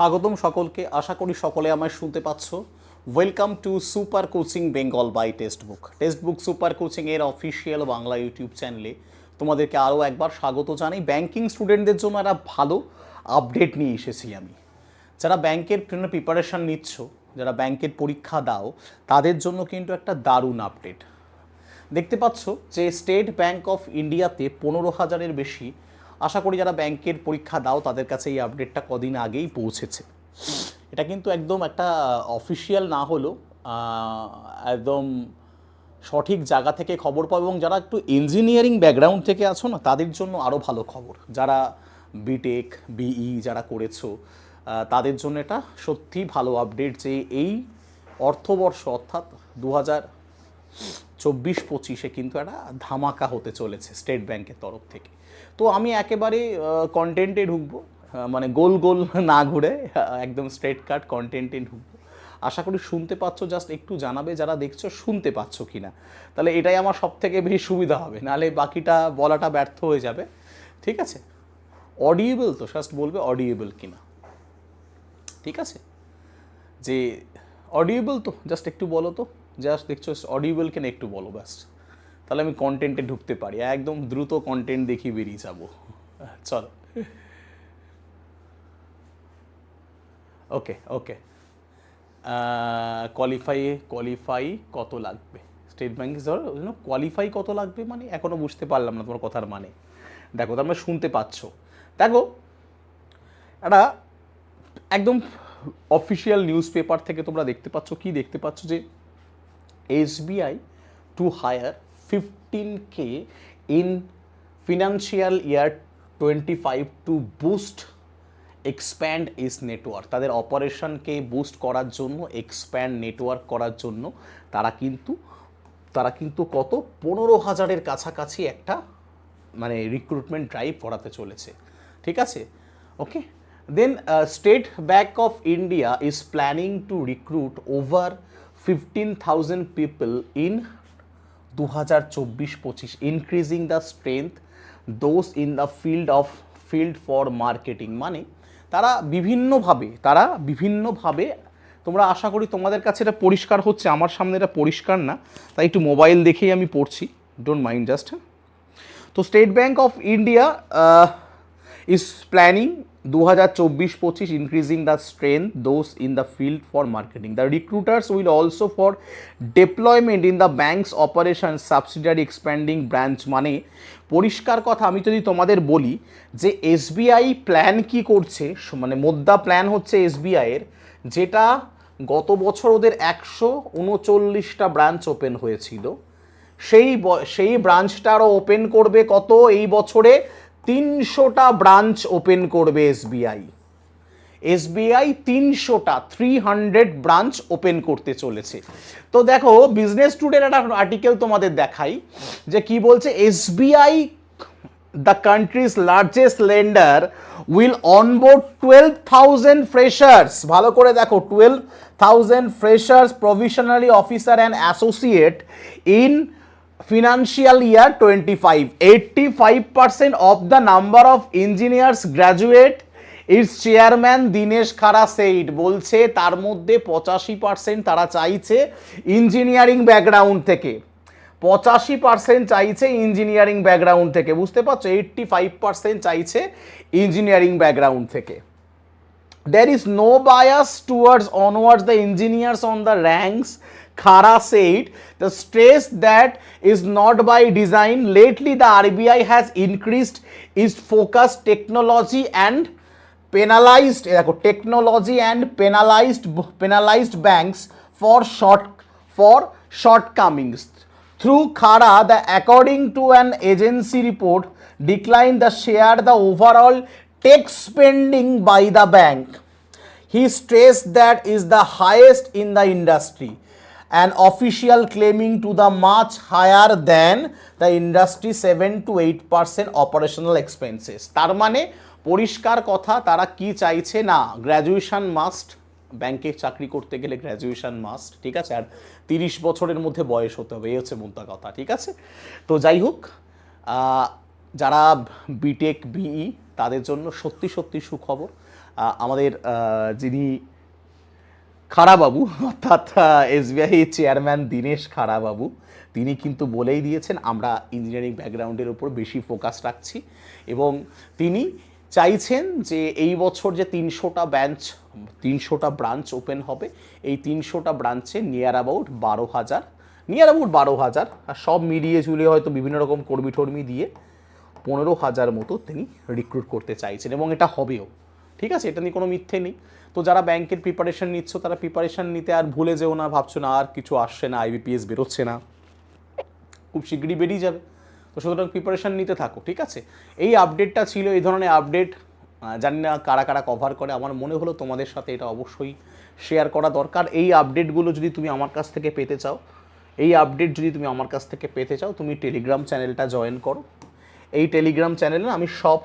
স্বাগতম সকলকে। আশা করি সকলে আমায় শুনতে পাচ্ছ। Welcome to super coaching Bengal by text book text book super coaching এর অফিসিয়াল বাংলা ইউটিউব চ্যানেলে তোমাদেরকে আরও একবার স্বাগত জানাই। ব্যাংকিং স্টুডেন্টদের জন্য একটা ভালো আপডেট নিয়ে এসেছি আমি। যারা ব্যাংকের জন্য প্রিপারেশান নিচ্ছ, যারা ব্যাংকের পরীক্ষা দাও, তাদের জন্য কিন্তু একটা দারুণ আপডেট দেখতে পাচ্ছ যে স্টেট ব্যাংক অফ ইন্ডিয়াতে পনেরো হাজারের বেশি আশা করি যারা ব্যাংকের পরীক্ষা দাও তাদের কাছে এই আপডেটটা কদিন আগেই পৌঁছেছে। এটা কিন্তু একদম একটা অফিসিয়াল না আহ, একদম সঠিক জায়গা থেকে খবর পাবো এবং যারা একটু ইঞ্জিনিয়ারিং ব্যাকগ্রাউন্ড থেকে আছো না তাদের জন্য আরও ভালো খবর। যারা বিটেক বিই যারা করেছ তাদের জন্য এটা সত্যি ভালো আপডেট যে এই অর্থবর্ষ অর্থাৎ দু হাজার চব্বিশ পঁচিশে কিন্তু একটা ধামাকা হতে চলেছে স্টেট ব্যাংকের তরফ থেকে। তো আমি একেবারে কন্টেন্টে ঢুকবো মানে গোল গোল না ঘুরে একদম স্ট্রেট কাট কন্টেন্টে ঢুকবো। আশা করি শুনতে পাচ্ছ জাস্ট একটু জানাবে, যারা দেখছ শুনতে পাচ্ছ কি না তাহলে এটাই আমার সব থেকে বেশি সুবিধা হবে, নাহলে বাকিটা বলাটা ব্যর্থ হয়ে যাবে। ঠিক আছে? অডিয়েবল তো জাস্ট বলবে অডিয়েবল কিনা। ঠিক আছে? যে অডিয়েবল তো জাস্ট একটু বলো তো। জাস্ট দেখছ অডিয়েবল কেন একটু বলো ব্যাস তাহলে আমি কন্টেন্টে ঢুকতে পারি, একদম দ্রুত কন্টেন্ট দেখি বেরিয়ে যাব। চলো। ওকে ওকে কোয়ালিফাই কোয়ালিফাই কত লাগবে? স্টেট ব্যাঙ্ক ব্যাংক কোয়ালিফাই কত লাগবে মানে এখনও বুঝতে পারলাম না তোমার কথার মানে। দেখো, তোমরা শুনতে পাচ্ছ। দেখো, একটা একদম অফিসিয়াল নিউজ পেপার থেকে তোমরা দেখতে পাচ্ছ, কি দেখতে পাচ্ছ যে higher fifteen K in financial year twenty five to boost expand its network তাদের অপারেশনকে বুস্ট করার জন্য এক্সপ্যান্ড নেটওয়ার্ক করার জন্য তারা কিন্তু তারা কিন্তু কত? পনেরো হাজারের কাছাকাছি একটা মানে রিক্রুটমেন্ট ড্রাইভ করাতে চলেছে। ঠিক আছে? Okay then State Bank of India is planning to recruit over fifteen thousand people in দু হাজার চব্বিশ পঁচিশ increasing the strength those in the field of field for marketing মানে তারা বিভিন্নভাবে তারা বিভিন্নভাবে, তোমরা আশা করি তোমাদের কাছে এটা পরিষ্কার হচ্ছে, আমার সামনে এটা পরিষ্কার না, তাই একটু মোবাইল দেখেই আমি পড়ছি ডোন্ট মাইন্ড জাস্ট তো State Bank of India is planning দু হাজার চব্বিশ পঁচিশ increasing the strength those in the field for marketing the recruiters will also for deployment in the banks operation subsidiary expanding branch মানে পরিষ্কার কথা আমি যদি তোমাদের বলি যে এসবিআই প্ল্যান কি করছে মানে মোদ্দা প্ল্যান হচ্ছে এসবিআইয়ের যেটা গত বছর ওদের একশো উনচল্লিশটা ব্রাঞ্চ ওপেন হয়েছিল। সেই সেই ব্রাঞ্চটা আরও ওপেন করবে কত এই বছরে? তিনশোটা ব্রাঞ্চ ওপেন করবে এসবিআই। এসবিআই তিনশোটা থ্রি হান্ড্রেড ব্রাঞ্চ ওপেন করতে চলেছে। তো দেখো বিজনেস টুডের একটা আর্টিকেল তোমাদের দেখাই, যে কি বলছে, SBI the country's largest lender will onboard twelve thousand freshers ভালো করে দেখো twelve thousand freshers probationary officer and associate in financial five 25 85% of the number of engineers graduate is chairman Dinesh Khara said বলছে, তার মধ্যে পঁচাশি percent তারা চাইছে engineering background থেকে। পঁচাশি পার্সেন্ট চাইছে ইঞ্জিনিয়ারিং ব্যাকগ্রাউন্ড থেকে। বুঝতে পারছ? এইট্টি ফাইভ পার্সেন্ট চাইছে ইঞ্জিনিয়ারিং ব্যাকগ্রাউন্ড থেকে। There is no bias towards onwards. The engineers on the ranks khara said the stress that is not by design. Lately the rbi has increased its focus. Technology and penalized technology and penalized penalized banks for short for shortcomings. Through khara the according to an agency report declined the share the overall tech spending by the bank he stressed that is the highest in the industry an official claiming to the much higher than the industry 7 to 8 percent operational expenses তার মানে পরিষ্কার কথা তারা কি চাইছে না graduation must ব্যাংকে চাকরি করতে গেলে গ্র্যাজুয়েশন মাস্ট ঠিক আছে আর তিরিশ বছরের মধ্যে বয়স হতে হবে এই হচ্ছে মোদ্দা কথা ঠিক আছে তো যাই হোক যারা বিটেক বিই তাদের জন্য সত্যি সত্যি সুখবর। আমাদের যিনি খাড়াবাবু, অর্থাৎ এসবিআই চেয়ারম্যান দীনেশ খাড়াবাবু, তিনি কিন্তু বলেই দিয়েছেন, আমরা ইঞ্জিনিয়ারিং ব্যাকগ্রাউন্ডের উপর বেশি ফোকাস রাখছি। এবং তিনি চাইছেন যে এই বছর যে তিনশোটা ব্রাঞ্চ তিনশোটা ব্রাঞ্চ ওপেন হবে, এই তিনশোটা ব্রাঞ্চে নিয়ার অ্যাবাউট বারো হাজার, নিয়ার অ্যাবাউট বারো হাজার সব মিলিয়ে ঝুলিয়ে হয়তো বিভিন্ন রকম কর্মী টর্মী দিয়ে পনেরো হাজার মতো তিনি রিক্রুট করতে চাইছেন এবং এটা হবেও। ঠিক আছে? এটা নিয়ে কোনো মিথ্যে নেই। তো যারা ব্যাংকের প্রিপারেশন নিচ্ছ, তারা প্রিপারেশন নিতে আর ভুলে যেও না, ভাবছ না আর কিছু আসছে না আইবিপিএস বেরোচ্ছে না। খুব শিগগিরই বেরিয়ে যাবে। তো সুতরাং প্রিপারেশন নিতে থাকো, ঠিক আছে? এই আপডেটটা ছিল, এই ধরনের আপডেট জানি না কারা কারা কভার করে। আমার মনে হলো তোমাদের সাথে এটা অবশ্যই শেয়ার করা দরকার। এই আপডেটগুলো যদি তুমি আমার কাছ থেকে পেতে চাও, এই আপডেট যদি তুমি আমার কাছ থেকে পেতে চাও, তুমি টেলিগ্রাম চ্যানেলটা জয়েন করো। এই টেলিগ্রাম চ্যানেলে আমি সব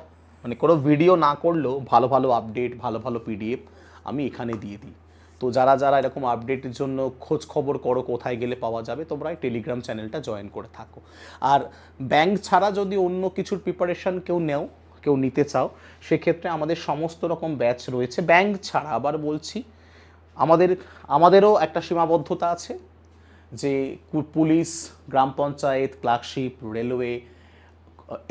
মানে কোনো ভিডিও না করলেও ভালো ভালো আপডেট ভালো ভালো পিডিএফ আমি এখানে দিয়ে দিই। তো যারা যারা এরকম আপডেটের জন্য খোঁজ খবর করো কোথায় গেলে পাওয়া যাবে, তোমরা এই টেলিগ্রাম চ্যানেলটা জয়েন করে থাকো। আর ব্যাংক ছাড়া যদি অন্য কিছুর প্রিপারেশন কেউ নেও, কেউ নিতে চাও, সেক্ষেত্রে আমাদের সমস্ত রকম ব্যাচ রয়েছে। ব্যাংক ছাড়া আবার বলছি, আমাদের, আমাদেরও একটা সীমাবদ্ধতা আছে যে পুলিশ, গ্রাম পঞ্চায়েত ক্লার্কশিপ রেলওয়ে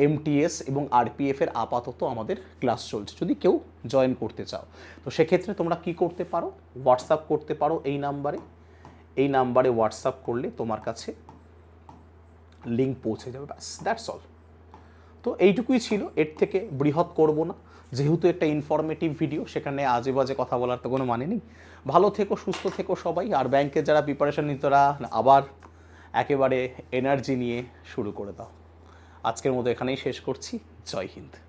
এমটিএস এবং আরপিএফ এর আপাতত আমাদের ক্লাস চলছে, যদি কেউ জয়েন করতে চাও। তো সেক্ষেত্রে তোমরা কি করতে পারো? হোয়াটসঅ্যাপ করতে পারো এই নাম্বারে। এই নাম্বারে হোয়াটসঅ্যাপ করলে তোমার কাছে লিঙ্ক পৌঁছে যাবে, ব্যাস দ্যাটস অল তো এইটুকুই ছিল, এর থেকে বৃহৎ করব না। যেহেতু একটা ইনফরমেটিভ ভিডিও সেখানে আজে বাজে কথা বলার তো কোনো মানে নেই। ভালো থেকো, সুস্থ থেকো সবাই, আর ব্যাংকের যারা প্রিপারেশন নিতরা আবার একেবারে এনার্জি নিয়ে শুরু করে দাও। আজকের মতো এখানেই শেষ করছি। জয় হিন্দ।